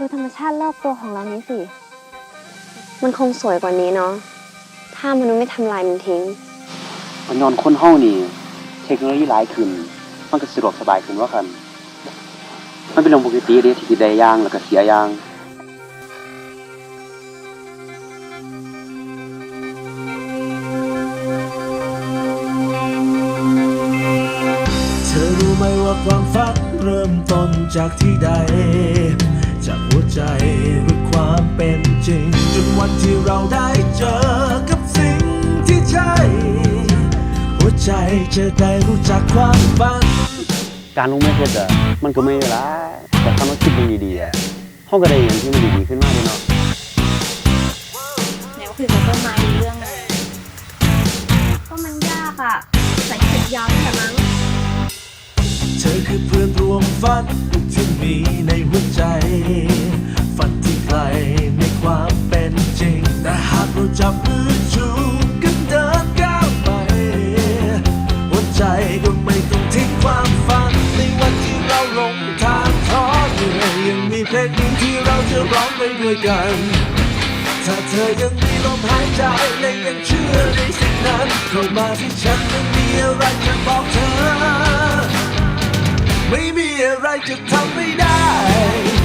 ดูธรรมชาติรอบตัวของเรานี้สิ มันคงสวยกว่านี้เนาะ ถ้ามนุษย์ไม่ทำลายมันทิ้ง มันยอนคนเฮานี่ เทคโนโลยีหลายขึ้น มันก็สะดวกสบายขึ้นว่ากัน มันเป็นเรื่องปกติเด้ที่คิดได้อย่างแล้วก็เสียอย่างเธอรู้ไหมว่าความฝันเริ่มต้นจากที่ใด จากหัวใจหรือความเป็นจริง จนวันที่เราได้เจอกับสิ่งที่ใช่ หัวใจจะได้รู้จักความฝัน การลงมือเฮ็ดอะมันก็ไม่ได้ายแต่ถ้าเราคิดมันดีๆอะเฮาก็ได้อย่างที่มันดีๆขึ้นมากเลยเนาะไหนวคุยกับต้นไม้เรื่องก็มันยากอะใส่ขีดยาวแต่มั้งเธอคือเพื่อนร่วมฝันที่มีใน ใจ ฝันที่ไกลในความเป็นจริง แต่หากเราจับมือจูบกันเดินก้าวไป หัวใจก็ไม่ต้องทิ้งความฝัน ในวันที่เราหลงทางท้อเหนื่อยยังมีเพลงนี้ที่เราจะร้องไปด้วยกัน ถ้าเธอยังมีลมหายใจและยังเชื่อในสิ่งนั้นเข้ามาที่ฉันยังมีอะไรจะบอกเธอไม่มี อะไรจะทำไม่ได้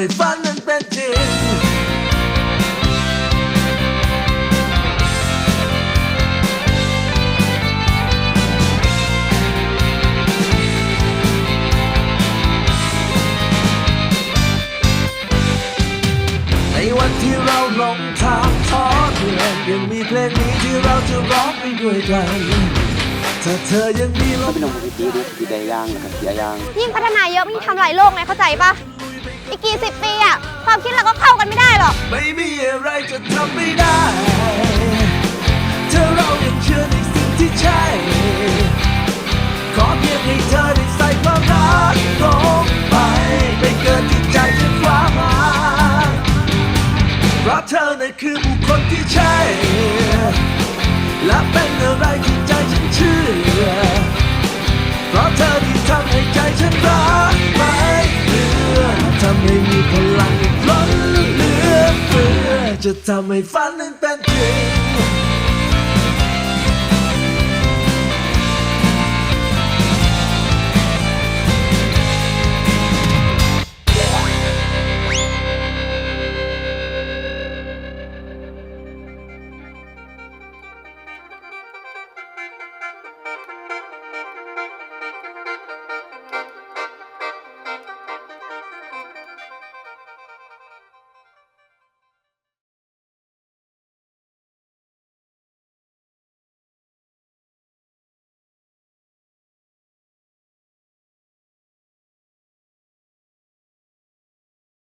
ให้ฝันนั้นเป็นจริงในวันที่เราหลงทางท้อเหนื่อยยังมีเพลงนี้ที่เราจะร้องไปด้วยกันถ้าเธอยังมีลมันมเป็นเรื่องปกติเด้ที่คิดได้อย่างแล้วก็เสียอย่าง ยิ่งพัฒนาเยอะมันยิ่งทำลายโลกไงเข้าใจปะ อีกกี่สิบปีอะความคิดเราก็เข้ากันไม่ได้หรอก ไม่มีอะไรจะทำไม่ได้ จะทำให้ฝันนั้นเป็นจริง